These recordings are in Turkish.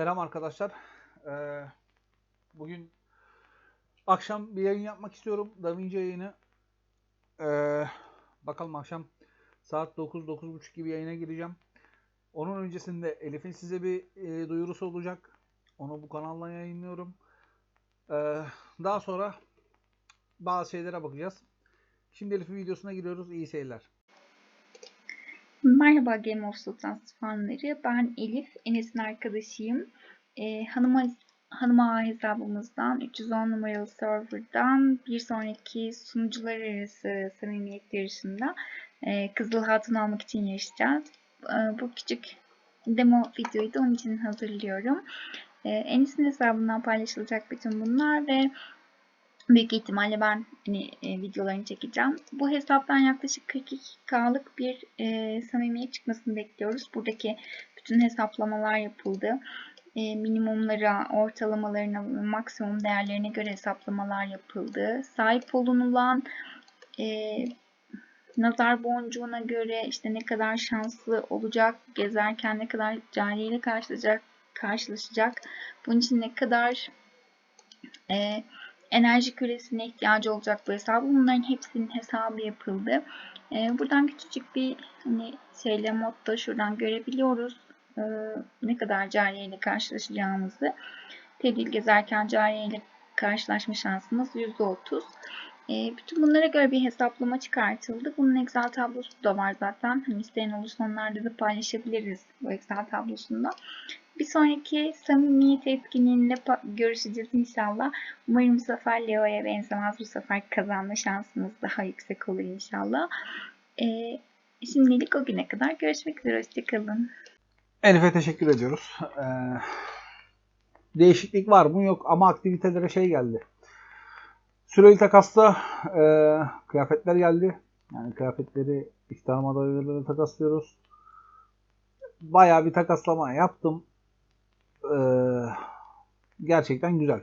Selam arkadaşlar. Ee, bugün akşam bir yayın yapmak istiyorum. DaVinci yayını. Ee, bakalım akşam saat 9-9.30 gibi yayına gireceğim. Onun öncesinde Elif'in size bir e, duyurusu olacak. Onu bu kanalda yayınlıyorum. Ee, daha sonra bazı şeylere bakacağız. Şimdi Elif'in videosuna giriyoruz. İyi seyirler. Merhaba Game of Thrones fanları. Ben Elif, Enes'in arkadaşıyım. Ee, hanıma, hanıma hesabımızdan 310 numaralı serverdan bir sonraki sunucular arası samimiyet yarışında e, Kızıl Hatun almak için yarışacağız. E, bu küçük demo videoyu da onun için hazırlıyorum. E, Enes'in hesabından paylaşılacak bütün bunlar ve Büyük ihtimalle ben hani, e, videolarını çekeceğim. Bu hesaptan yaklaşık 42K'lık bir e, samimiyet çıkmasını bekliyoruz. Buradaki bütün hesaplamalar yapıldı. E, minimumlara, ortalamalarına maksimum değerlerine göre hesaplamalar yapıldı. Sahip olunulan e, nazar boncuğuna göre işte ne kadar şanslı olacak, gezerken ne kadar cariyeyle karşılaşacak, karşılaşacak. Bunun için ne kadar e, enerji küresine ihtiyacı olacak bu hesabı. Bunların hepsinin hesabı yapıldı. Ee, buradan küçücük bir hani şeyle modda şuradan görebiliyoruz. Ee, ne kadar cariye ile karşılaşacağımızı. Tebil gezerken cariye ile karşılaşma şansımız %30. E, bütün bunlara göre bir hesaplama çıkartıldı. Bunun Excel tablosu da var zaten. Hani isteyen olursa onlarda da paylaşabiliriz bu Excel tablosunda. Bir sonraki samimiyet etkinliğinde görüşeceğiz inşallah. Umarım bu sefer Leo'ya benzemez. Bu sefer kazanma şansımız daha yüksek olur inşallah. Ee, şimdilik o güne kadar görüşmek üzere. Hoşçakalın. Elif'e teşekkür ediyoruz. Ee, değişiklik var mı? Yok ama aktivitelere şey geldi. Süreli takasta e, kıyafetler geldi. Yani kıyafetleri iftar madalyalarıyla takaslıyoruz. Bayağı bir takaslama yaptım. Ee, gerçekten güzel.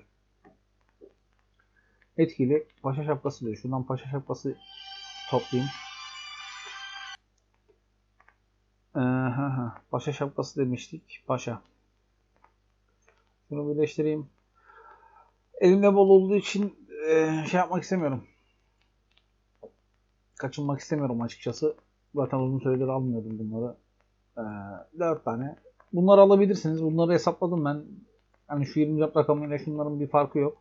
Etkili. Paşa şapkası diyor. Şuradan paşa şapkası toplayayım. Ee, paşa şapkası demiştik. Paşa. Şunu birleştireyim. Elimde bol olduğu için e, şey yapmak istemiyorum. Kaçınmak istemiyorum açıkçası. Zaten uzun süredir almıyordum bunları. Ee, 4 tane Bunları alabilirsiniz. Bunları hesapladım ben. Hani şu 24 rakamıyla şunların bir farkı yok.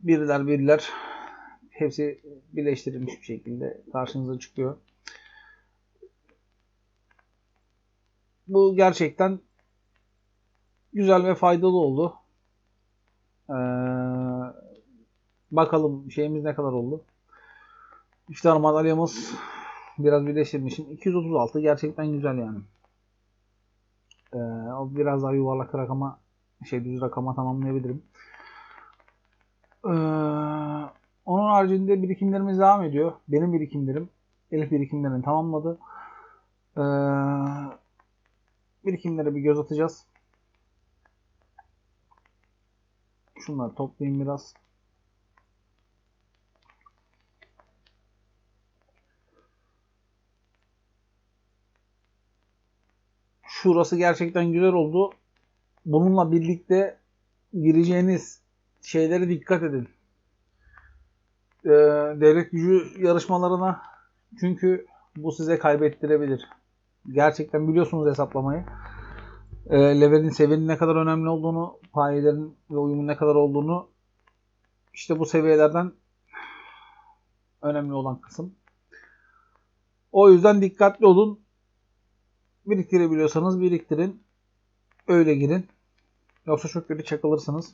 Biriler biriler hepsi birleştirilmiş bir şekilde karşınıza çıkıyor. Bu gerçekten güzel ve faydalı oldu. Ee, bakalım şeyimiz ne kadar oldu. İşte madalyamız biraz birleştirmişim. 236 gerçekten güzel yani. O biraz daha yuvarlak rakama şey düz rakama tamamlayabilirim. Ee, onun haricinde birikimlerimiz devam ediyor. Benim birikimlerim Elif birikimlerini tamamladı. Ee, birikimlere bir göz atacağız. Şunları toplayayım biraz. Şurası gerçekten güzel oldu. Bununla birlikte gireceğiniz şeylere dikkat edin. Ee, devlet gücü yarışmalarına çünkü bu size kaybettirebilir. Gerçekten biliyorsunuz hesaplamayı. Ee, levelin seviyenin ne kadar önemli olduğunu, payelerin ve uyumun ne kadar olduğunu işte bu seviyelerden önemli olan kısım. O yüzden dikkatli olun. Biriktirebiliyorsanız biriktirin. Öyle girin. Yoksa çok kötü çakılırsınız.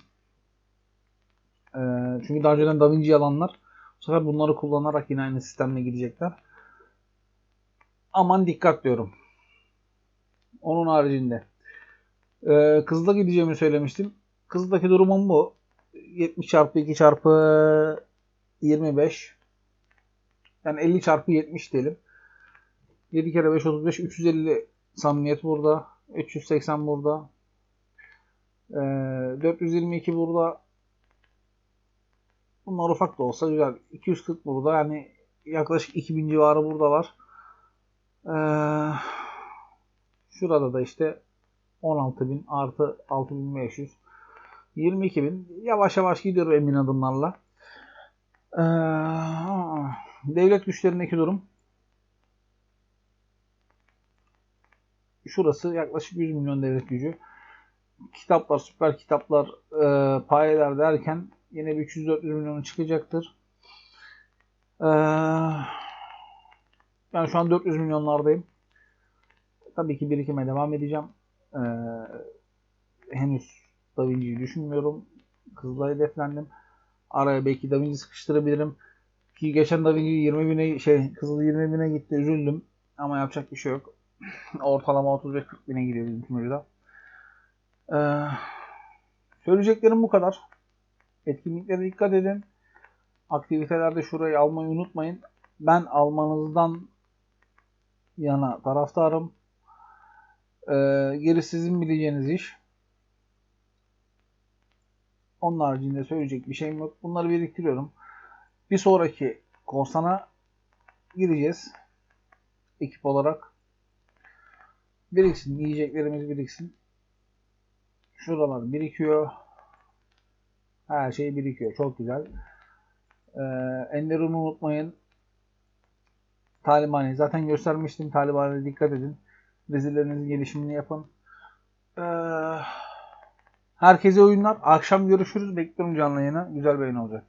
Ee, çünkü daha önceden DaVinci alanlar bu sefer bunları kullanarak yine aynı sistemle gidecekler. Aman dikkat diyorum. Onun haricinde. Ee, Kızıl'a gideceğimi söylemiştim. Kızıldaki durumum bu. 70 çarpı 2 çarpı 25 yani 50 çarpı 70 diyelim. 7 kere 5 35 350 Samimiyet burada. 380 burada. Ee, 422 burada. Bunlar ufak da olsa güzel. 240 burada. Yani yaklaşık 2000 civarı burada var. Ee, şurada da işte 16.000 artı 6.500 22.000 yavaş yavaş gidiyor emin adımlarla. Ee, devlet güçlerindeki durum şurası yaklaşık 100 milyon devlet gücü. Kitaplar, süper kitaplar, e, payeler derken yine bir 300-400 milyonu çıkacaktır. Ee, ben şu an 400 milyonlardayım. Tabii ki birikime devam edeceğim. Ee, henüz Da Vinci'yi düşünmüyorum. Kızıl'a hedeflendim. Araya belki Da Vinci sıkıştırabilirim. Ki geçen Da Vinci 20 bine şey Kızıl 20 bine gitti üzüldüm. Ama yapacak bir şey yok. Ortalama 35-40 bine gidiyor bizim sunucuda. Ee, söyleyeceklerim bu kadar. Etkinliklere dikkat edin. Aktivitelerde şurayı almayı unutmayın. Ben almanızdan yana taraftarım. Ee, geri sizin bileceğiniz iş. Onun haricinde söyleyecek bir şeyim yok. Bunları biriktiriyorum. Bir sonraki korsana gireceğiz. Ekip olarak. Biriksin. Yiyeceklerimiz biriksin. Şuralar birikiyor. Her şey birikiyor. Çok güzel. Ee, Enderun'u unutmayın. Talibani. Zaten göstermiştim. Talibani'ye dikkat edin. Vezirlerinizin gelişimini yapın. Ee, herkese oyunlar. Akşam görüşürüz. Bekliyorum canlı yayına. Güzel bir yayın olacak.